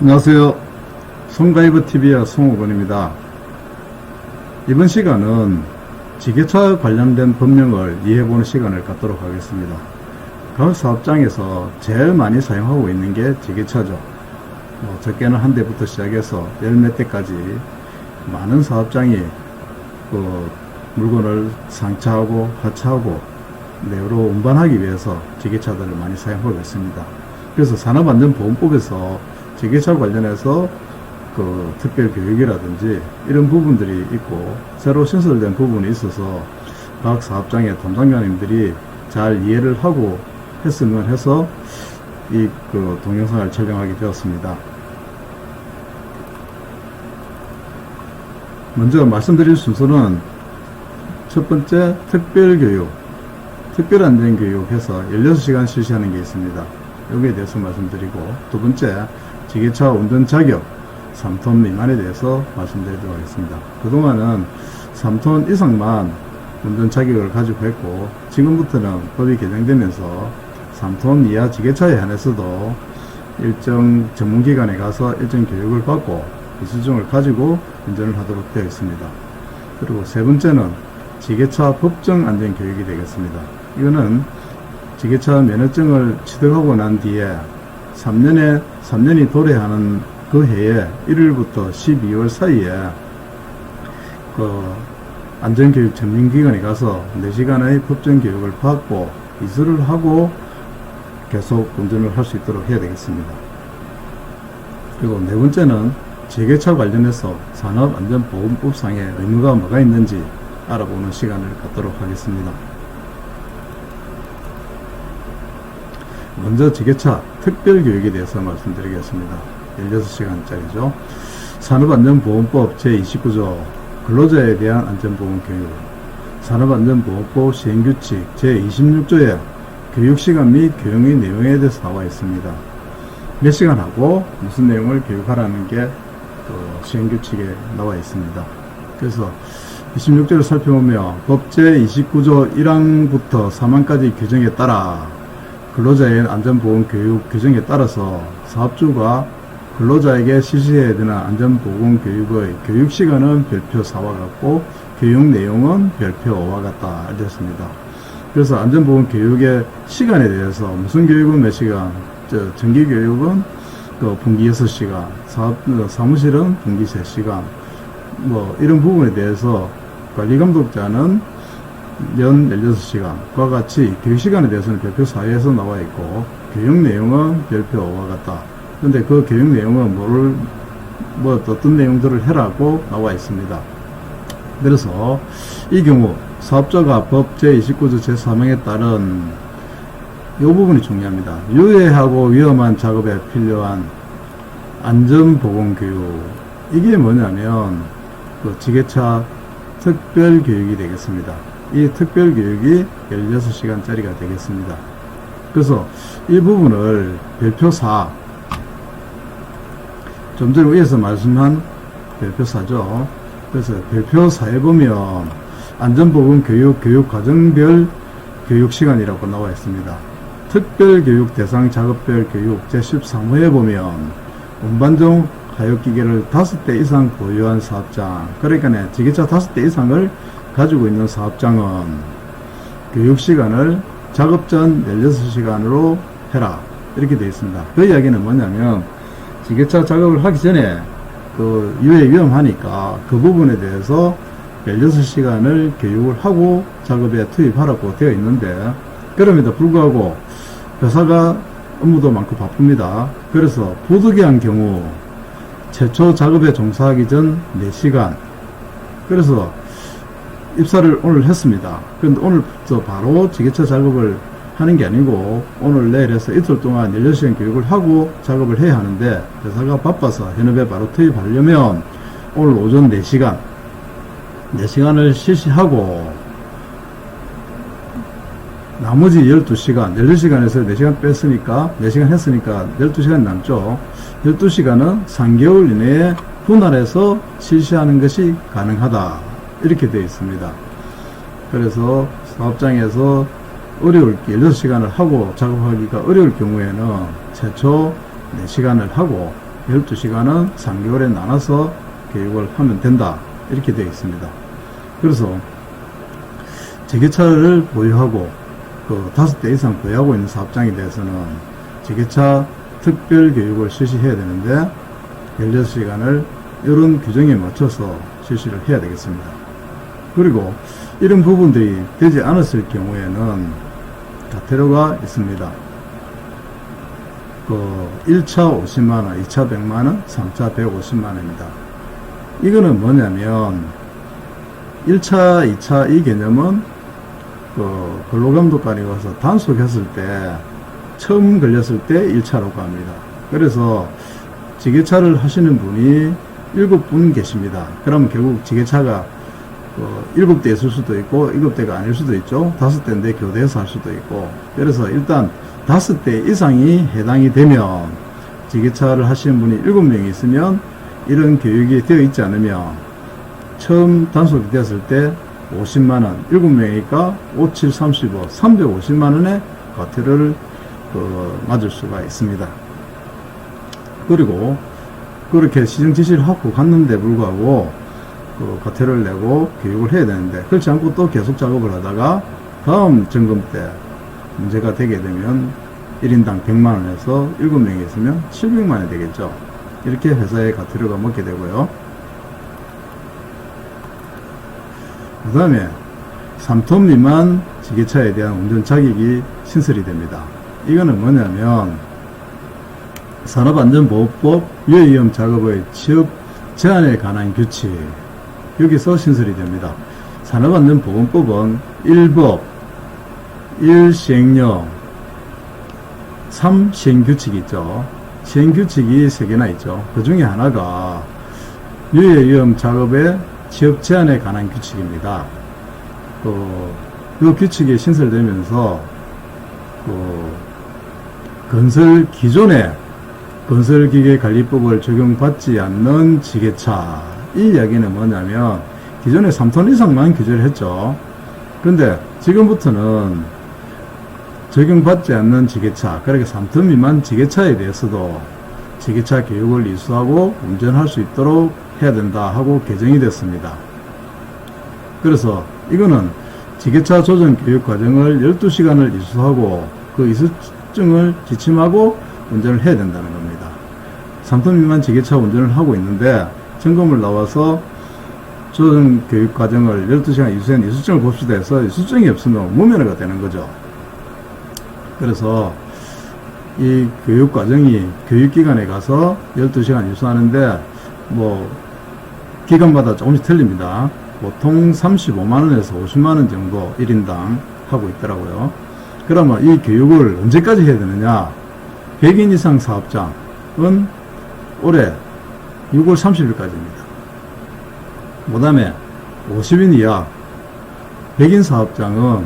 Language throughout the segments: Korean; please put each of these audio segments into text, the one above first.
안녕하세요. 송가이브 TV의 송호건입니다. 이번 시간은 지게차 관련된 법령을 이해해보는 시간을 갖도록 하겠습니다. 가을 사업장에서 제일 많이 사용하고 있는 게 지게차죠. 뭐 적게는 한 대부터 시작해서 열 몇 대까지 많은 사업장이 그 물건을 상차하고 하차하고 내로 운반하기 위해서 지게차들을 많이 사용하고 있습니다. 그래서 산업안전보험법에서 지게차 관련해서 그 특별 교육이라든지 이런 부분들이 있고 새로 신설된 부분이 있어서 각 사업장의 담당자님들이 잘 이해를 하고 했으면 해서 이 그 동영상을 촬영하게 되었습니다. 먼저 말씀드릴 순서는 첫 번째 특별교육, 특별안전교육 해서 16시간 실시하는 게 있습니다. 여기에 대해서 말씀드리고 두 번째 지게차 운전 자격 3톤 미만에 대해서 말씀드리도록 하겠습니다. 그동안은 3톤 이상만 운전 자격을 가지고 했고 지금부터는 법이 개정되면서 3톤 이하 지게차에 한해서도 일정 전문기관에 가서 일정 교육을 받고 이수증을 가지고 운전을 하도록 되어 있습니다. 그리고 세 번째는 지게차 법정 안전 교육이 되겠습니다. 이거는 지게차 면허증을 취득하고 난 뒤에 3년에 3년이 도래하는 그 해에 1일부터 12월 사이에 그 안전교육 전문기관에 가서 4시간의 법정 교육을 받고 이수를 하고 계속 운전을 할 수 있도록 해야 되겠습니다. 그리고 네 번째는 지게차 관련해서 산업안전보건법상의 의무가 뭐가 있는지 알아보는 시간을 갖도록 하겠습니다. 먼저 지게차 특별교육에 대해서 말씀드리겠습니다. 16시간짜리죠. 산업안전보건법 제29조 근로자에 대한 안전보건교육 산업안전보건법 시행규칙 제26조에 교육시간 및 교육의 내용에 대해서 나와 있습니다. 몇 시간 하고 무슨 내용을 교육하라는 게그 시행규칙에 나와 있습니다. 그래서 26조를 살펴보면 법 제 29조 1항부터 4항까지 규정에 따라 근로자의 안전보건 교육 규정에 따라서 사업주가 근로자에게 실시해야 되는 안전보건 교육의 교육 시간은 별표 4와 같고 교육 내용은 별표 5와 같다 알렸습니다. 그래서 안전보건 교육의 시간에 대해서 무슨 교육은 몇 시간, 저 정기 교육은 그 분기 6시간, 사업, 어, 사무실은 분기 3시간, 뭐 이런 부분에 대해서 관리 감독자는 연 16시간과 같이 교육 시간에 대해서는 별표 4에서 나와 있고 교육 내용은 별표 5와 같다. 근데 그 교육 내용은 뭐를 뭐 어떤 내용들을 해라고 나와 있습니다. 그래서 이 경우 사업자가 법 제29조 제3항에 따른 이 부분이 중요합니다. 유해하고 위험한 작업에 필요한 안전보건교육 이게 뭐냐면 그 지게차 특별교육이 되겠습니다. 이 특별 교육이 16시간짜리가 되겠습니다. 그래서 이 부분을 별표 4, 좀 전에 위에서 말씀한 별표 4죠. 그래서 별표 4에 보면 안전보건 교육, 교육 과정별 교육 시간이라고 나와 있습니다. 특별 교육 대상 작업별 교육 제13호에 보면 운반종 가역기계를 5대 이상 보유한 사업장, 그러니까 지게차 5대 이상을 가지고 있는 사업장은 교육시간을 작업 전 16시간으로 해라. 이렇게 되어 있습니다. 그 이야기는 뭐냐면, 지게차 작업을 하기 전에 그 유해 위험하니까 그 부분에 대해서 16시간을 교육을 하고 작업에 투입하라고 되어 있는데, 그럼에도 불구하고 회사가 업무도 많고 바쁩니다. 그래서 부득이한 경우 최초 작업에 종사하기 전 4시간, 그래서 입사를 오늘 했습니다. 그런데 오늘부터 바로 지게차 작업을 하는 게 아니고 오늘 내일 해서 이틀 동안 16시간 교육을 하고 작업을 해야 하는데 회사가 바빠서 현업에 바로 투입하려면 오늘 오전 4시간 4시간을 실시하고 나머지 12시간 16시간에서 4시간 뺐으니까 4시간 했으니까 12시간 남죠 12시간은 3개월 이내에 분할해서 실시하는 것이 가능하다 이렇게 되어 있습니다. 그래서 사업장에서 어려울 게 16시간을 하고 작업하기가 어려울 경우에는 최초 4시간을 하고 12시간은 3개월에 나눠서 교육을 하면 된다. 이렇게 되어 있습니다. 그래서 지게차를 보유하고 그 다섯 대 이상 보유하고 있는 사업장에 대해서는 지게차 특별 교육을 실시해야 되는데 16시간을 이런 규정에 맞춰서 실시를 해야 되겠습니다. 그리고 이런 부분들이 되지 않았을 경우에는 가태료가 있습니다. 그 1차 50만원, 2차 100만원, 3차 150만원입니다. 이거는 뭐냐면 1차, 2차 이 개념은 그 근로감독관이 와서 단속했을 때 처음 걸렸을 때 1차라고 합니다. 그래서 지게차를 하시는 분이 7분 계십니다. 그러면 결국 지게차가 어, 7대 있을 수도 있고 7대가 아닐 수도 있죠. 5대인데 교대에서 할 수도 있고 그래서 일단 5대 이상이 해당이 되면 지게차를 하시는 분이 7명이 있으면 이런 교육이 되어 있지 않으면 처음 단속이 되었을 때 50만원, 7명이니까 5, 7, 35, 350만원의 과태료를 그, 맞을 수가 있습니다. 그리고 그렇게 시정 지시를 하고 갔는데 불구하고 그 과태료를 내고 교육을 해야 되는데 그렇지 않고 또 계속 작업을 하다가 다음 점검 때 문제가 되게 되면 1인당 100만원 에서 7명이 있으면 700만원이 되겠죠. 이렇게 회사의 과태료가 먹게 되고요. 그 다음에 3톤 미만 지게차에 대한 운전 자격이 신설이 됩니다. 이거는 뭐냐면 산업안전보호법 유해위험 작업의 취업 제한에 관한 규칙 여기서 신설이 됩니다. 산업안전보건법은 1법, 1시행령, 3시행규칙이 있죠. 시행규칙이 3개나 있죠. 그 중에 하나가 유해위험 작업의 취업 제한에 관한 규칙입니다. 그, 이 규칙이 신설되면서 그 건설 기존의 건설기계관리법을 적용받지 않는 지게차 이 이야기는 뭐냐면 기존에 3톤 이상만 규제를 했죠. 그런데 지금부터는 적용받지 않는 지게차 그러니까 3톤 미만 지게차에 대해서도 지게차 교육을 이수하고 운전할 수 있도록 해야 된다 하고 개정이 됐습니다. 그래서 이거는 지게차 조정 교육 과정을 12시간을 이수하고 그 이수증을 지침하고 운전을 해야 된다는 겁니다. 3톤 미만 지게차 운전을 하고 있는데 점검을 나와서 조정 교육 과정을 12시간 이수한 이수증을 봅시다 해서 이수증이 없으면 무면허가 되는 거죠. 그래서 이 교육 과정이 교육기관에 가서 12시간 이수하는데 뭐 기간마다 조금씩 틀립니다. 보통 35만원에서 50만원 정도 1인당 하고 있더라고요. 그러면 이 교육을 언제까지 해야 되느냐? 100인 이상 사업장은 올해 6월 30일까지입니다. 그 다음에 50인 이하 100인 사업장은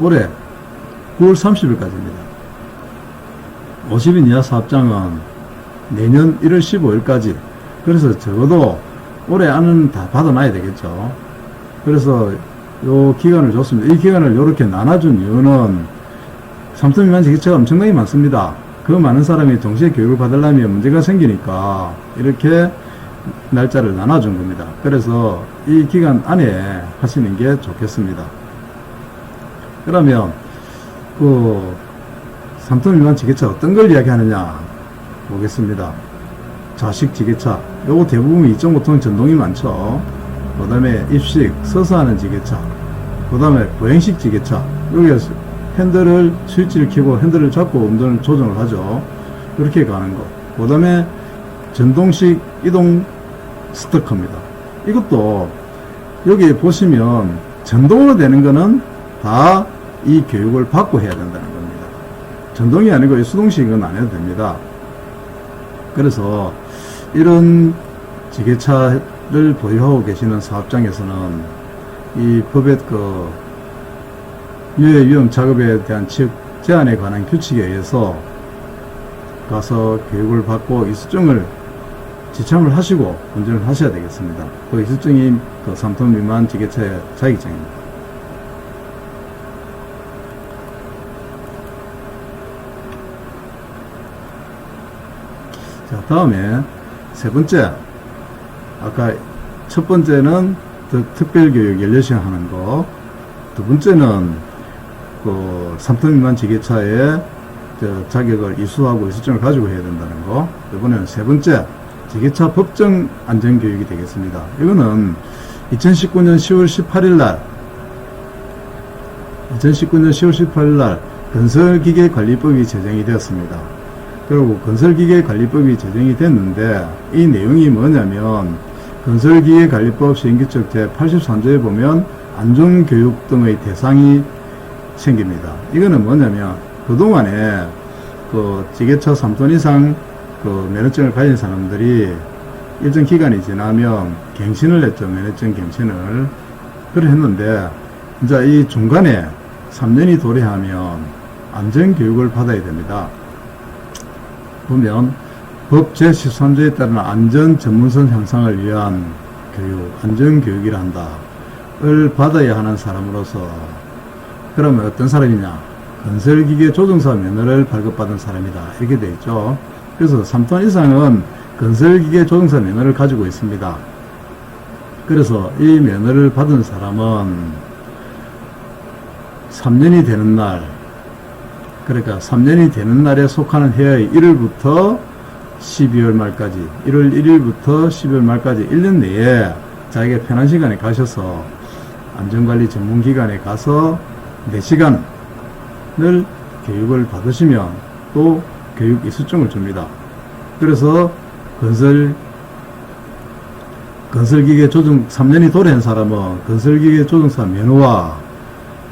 올해 9월 30일까지입니다. 50인 이하 사업장은 내년 1월 15일까지 그래서 적어도 올해 안은 다 받아놔야 되겠죠. 그래서 요 기간을 줬습니다. 이 기간을 이렇게 나눠준 이유는 3톤 미만 지게차가 엄청나게 많습니다. 그 많은 사람이 동시에 교육을 받으려면 문제가 생기니까 이렇게 날짜를 나눠준 겁니다. 그래서 이 기간 안에 하시는 게 좋겠습니다. 그러면 그 3톤 미만 지게차 어떤 걸 이야기하느냐 보겠습니다. 좌식 지게차 요거 대부분 2.5톤 전동이 많죠. 그 다음에 입식 서서 하는 지게차 그 다음에 보행식 지게차 여기에서 핸들을 스위치를 켜고 핸들을 잡고 운전을 조정을 하죠. 그렇게 가는 거. 그 다음에 전동식 이동 스토커입니다. 이것도 여기 보시면 전동으로 되는 거는 다 이 교육을 받고 해야 된다는 겁니다. 전동이 아니고 수동식은 안 해도 됩니다. 그래서 이런 지게차를 보유하고 계시는 사업장에서는 이 법의 그 유해 위험 작업에 대한 취업 제한에 관한 규칙에 의해서 가서 교육을 받고 이수증을 지참을 하시고 운전을 하셔야 되겠습니다. 그 이수증이 그 3톤 미만 지게차의 자격증입니다. 자, 다음에 세 번째. 아까 첫 번째는 더 특별교육 16시간 하는 거. 두 번째는 그 3톤 미만 지게차에 저 자격을 이수하고 이수증을 가지고 해야 된다는 거. 이번에는 세 번째. 지게차 법정 안전교육이 되겠습니다. 이거는 2019년 10월 18일 날 2019년 10월 18일 날 건설기계관리법이 제정이 되었습니다. 그리고 건설기계관리법이 제정이 됐는데 이 내용이 뭐냐면 건설기계관리법 시행규칙 제 83조에 보면 안전교육 등의 대상이 생깁니다. 이거는 뭐냐면 그동안에 그 지게차 3톤 이상 그 면허증을 가진 사람들이 일정 기간이 지나면 갱신을 했죠. 면허증 갱신을. 그래 했는데 이제 이 중간에 3년이 도래하면 안전교육을 받아야 됩니다. 보면 법 제13조에 따른 안전 전문성 향상을 위한 교육, 안전교육이라 한다. 을 받아야 하는 사람으로서 그러면 어떤 사람이냐? 건설기계 조종사 면허를 발급받은 사람이다. 이렇게 되어 있죠. 그래서 3톤 이상은 건설기계 조종사 면허를 가지고 있습니다. 그래서 이 면허를 받은 사람은 3년이 되는 날, 그러니까 3년이 되는 날에 속하는 해의 1월부터 12월 말까지, 1월 1일부터 12월 말까지 1년 내에 자기가 편한 시간에 가셔서 안전관리 전문기관에 가서 4시간을 교육을 받으시면 또 교육 이수증을 줍니다. 그래서 건설 건설기계 조종 3년이 도래한 사람은 건설기계 조종사 면허와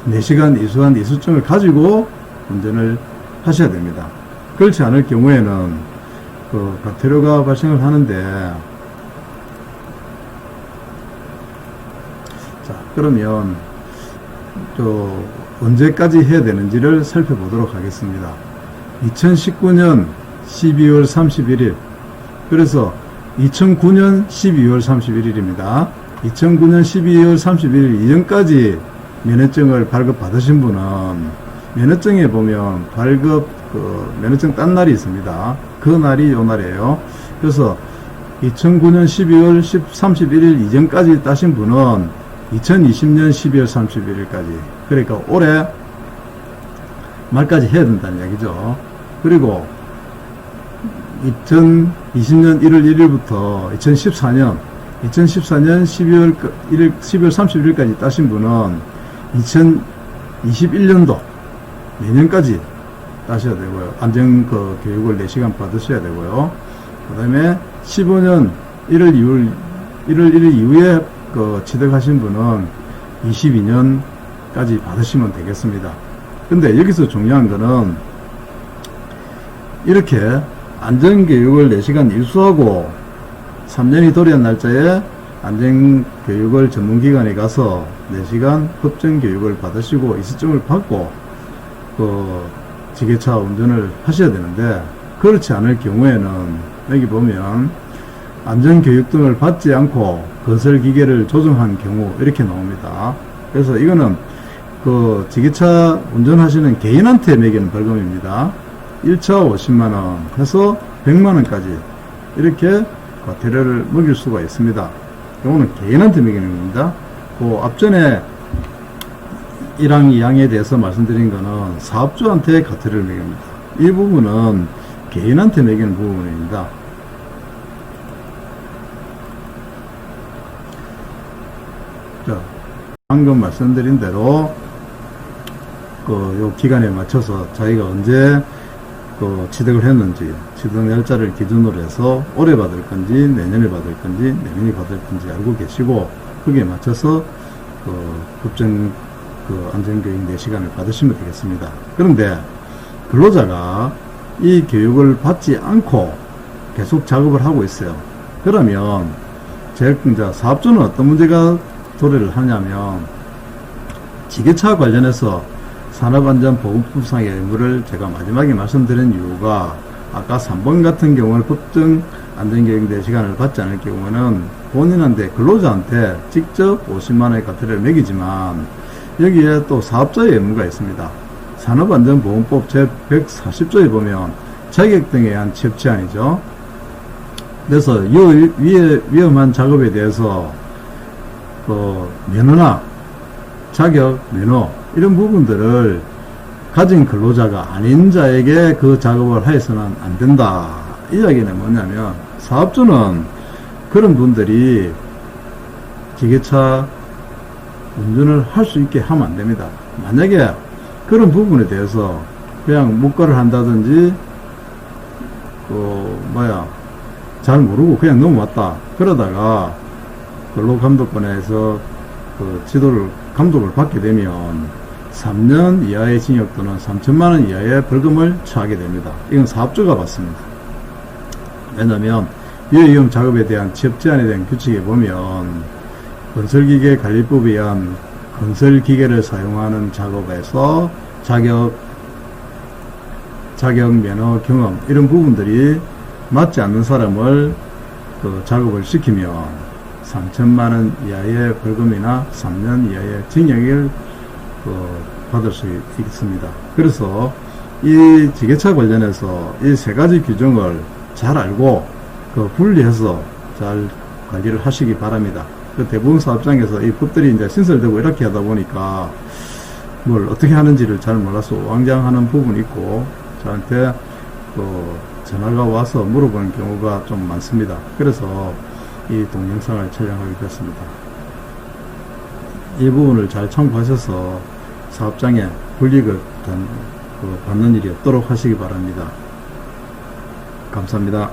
4시간 이수한 이수증을 가지고 운전을 하셔야 됩니다. 그렇지 않을 경우에는 그 과태료가 발생을 하는데 자 그러면 또 언제까지 해야 되는지를 살펴보도록 하겠습니다. 2019년 12월 31일 그래서 2009년 12월 31일입니다. 2009년 12월 31일 이전까지 면허증을 발급받으신 분은 면허증에 보면 발급 그 면허증 딴 날이 있습니다. 그 날이 요 날이에요. 그래서 2009년 12월 10, 31일 이전까지 따신 분은 2020년 12월 31일까지 그러니까 올해 말까지 해야 된다는 얘기죠. 그리고 2020년 1월 1일부터 2014년 2014년 12월 1일 12월 31일까지 따신 분은 2021년도 내년까지 따셔야 되고요. 안전 그 교육을 4시간 받으셔야 되고요. 그 다음에 15년 1월 2월 1월 1일 이후에 그 취득하신 분은 22년 까지 받으시면 되겠습니다. 근데 여기서 중요한 거는 이렇게 안전교육을 4시간 일수하고 3년이 도래한 날짜에 안전교육을 전문기관에 가서 4시간 법정교육을 받으시고 이수증을 받고 그 지게차 운전을 하셔야 되는데 그렇지 않을 경우에는 여기 보면 안전교육 등을 받지 않고 건설기계를 조종한 경우 이렇게 나옵니다. 그래서 이거는 그 지게차 운전하시는 개인한테 매기는 벌금입니다. 1차 50만원 해서 100만원까지 이렇게 과태료를 먹일 수가 있습니다. 이거는 개인한테 매기는 겁니다. 그 앞전에 1항, 2항에 대해서 말씀드린 거는 사업주한테 과태료를 매깁니다. 이 부분은 개인한테 매기는 부분입니다. 자, 방금 말씀드린 대로 그요 기간에 맞춰서 자기가 언제 그 취득을 했는지 취득 날짜를 기준으로 해서 올해 받을 건지 내년에 받을 건지 내년에 받을 건지 알고 계시고 거기에 맞춰서 그 법정 그 안전교육 4시간을 받으시면 되겠습니다. 그런데 근로자가 이 교육을 받지 않고 계속 작업을 하고 있어요. 그러면 이제 사업주는 어떤 문제가 도래를 하냐면 지게차 관련해서 산업안전보건법상의 의무를 제가 마지막에 말씀드린 이유가 아까 3번 같은 경우는 법정 안전교육 4시간을 받지 않을 경우는 본인한테 근로자한테 직접 50만원의 과태료를 매기지만 여기에 또 사업자의 의무가 있습니다. 산업안전보건법 제140조에 보면 자격 등에 의한 취업 제한이죠. 그래서 이 위험한 작업에 대해서 그 면허나 자격, 면허 이런 부분들을 가진 근로자가 아닌 자에게 그 작업을 해서는 안 된다. 이 이야기는 뭐냐면 사업주는 그런 분들이 기계차 운전을 할 수 있게 하면 안 됩니다. 만약에 그런 부분에 대해서 그냥 무과를 한다든지 그 뭐야 잘 모르고 그냥 넘어왔다 그러다가 근로감독관에서 그 지도를 감독을 받게 되면 3년 이하의 징역 또는 3천만 원 이하의 벌금을 처하게 됩니다. 이건 사업주가 받습니다. 왜냐하면 유해위험 작업에 대한 취업 제한에 대한 규칙에 보면 건설기계 관리법에 의한 건설기계를 사용하는 작업에서 자격 자격, 면허, 경험 이런 부분들이 맞지 않는 사람을 그 작업을 시키면 3천만 원 이하의 벌금이나 3년 이하의 징역을 그 받을 수 있습니다. 그래서 이 지게차 관련해서 이 세 가지 규정을 잘 알고 그 분리해서 잘 관리를 하시기 바랍니다. 그 대부분 사업장에서 이 법들이 이제 신설되고 이렇게 하다 보니까 뭘 어떻게 하는지를 잘 몰라서 왕장하는 부분이 있고 저한테 그 전화가 와서 물어보는 경우가 좀 많습니다. 그래서 이 동영상을 촬영하게 됐습니다. 이 부분을 잘 참고하셔서 사업장에 불이익을 단- 그 받는 일이 없도록 하시기 바랍니다. 감사합니다.